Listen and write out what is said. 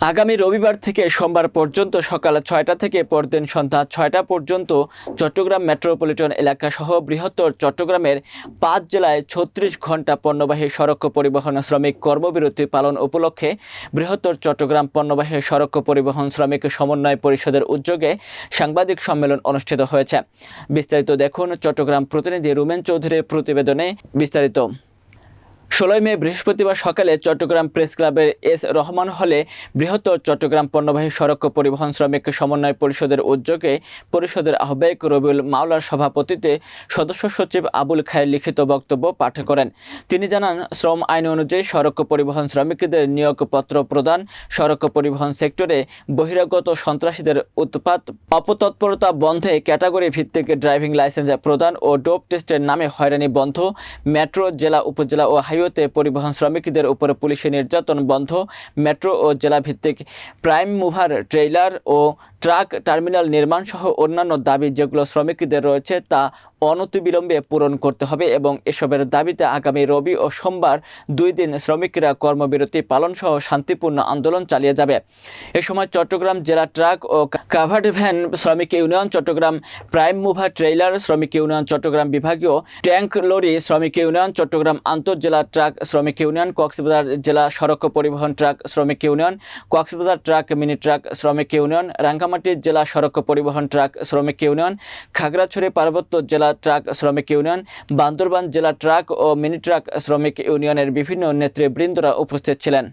আগামী রবিবার থেকে সোমবার পর্যন্ত সকাল ছয়টা থেকে পরদিন সন্ধ্যা ছয়টা পর্যন্ত চট্টগ্রাম মেট্রোপলিটন এলাকা সহ বৃহত্তর চট্টগ্রামের পাঁচ জেলায় ছত্রিশ ঘণ্টা পণ্যবাহী সড়ক পরিবহন শ্রমিক কর্মবিরতি পালন উপলক্ষে বৃহত্তর চট্টগ্রাম পণ্যবাহী সড়ক পরিবহন শ্রমিক সমন্বয় পরিষদের উদ্যোগে সাংবাদিক সম্মেলন অনুষ্ঠিত হয়েছে। বিস্তারিত দেখুন চট্টগ্রাম প্রতিনিধি রুমেন চৌধুরীর প্রতিবেদনে বিস্তারিত। ষোলোই মে বৃহস্পতিবার সকালে চট্টগ্রাম প্রেস ক্লাবের এস রহমান হলে বৃহত্তর চট্টগ্রাম পণ্যবাহী সড়ক পরিবহন শ্রমিক সমন্বয় পরিষদের উদ্যোগে পরিষদের আহ্বায়ক রবিউল মাওলার সভাপতিতে সদস্য সচিব আবুল খায়ের লিখিত বক্তব্য পাঠ করেন। তিনি জানান, শ্রম আইন অনুযায়ী সড়ক পরিবহন শ্রমিকদের নিয়োগপত্র প্রদান, সড়ক পরিবহন সেক্টরে বহিরাগত সন্ত্রাসীদের উৎপাত, অপতৎপরতা বন্ধে ক্যাটাগরি ভিত্তিক ড্রাইভিং লাইসেন্স প্রদান ও ডোপ টেস্টের নামে হয়রানি বন্ধ, মেট্রো, জেলা, উপজেলা ও হাইওয়েতে পরিবহন শ্রমিকদের উপর পুলিশের নির্যাতন বন্ধ। মেট্রো ও জেলাভিত্তিক প্রাইম মুভার ট্রেইলার ও ট্রাক, টার্মিনাল নির্মাণ সহ অন্যান্য দাবি যেগুলো শ্রমিকদের রয়েছে তা অনতিবিলম্বে পূরণ করতে হবে এবং এসবের দাবিতে আগামী রবি ও সোমবার দুই দিন শ্রমিকরা কর্মবিরতি পালন সহ শান্তিপূর্ণ আন্দোলন চালিয়ে যাবে। এ সময় চট্টগ্রাম জেলা ট্রাক ও কাভার্ড ভ্যান শ্রমিক union, Chattogram prime mover trailer শ্রমিক ইউনিয়ন, চট্টগ্রাম বিভাগীয় ট্যাঙ্ক লরি শ্রমিক ইউনিয়ন, চট্টগ্রাম আন্তঃজেলা ট্রাক শ্রমিক ইউনিয়ন, কক্সবাজার জেলা সড়ক পরিবহন ট্রাক শ্রমিক union, Cox's Bazar truck, mini truck শ্রমিক ইউনিয়ন রাঙ্গামাটি জেলা সড়ক পরিবহন ট্রাক শ্রমিক ইউনিয়ন, খাগড়াছড়ি পার্বত্য জেলা ট্রাক শ্রমিক ইউনিয়ন, বান্দরবান জেলা ট্রাক ও মিনি ট্রাক শ্রমিক ইউনিয়নের বিভিন্ন নেতৃবৃন্দরা উপস্থিত ছিলেন।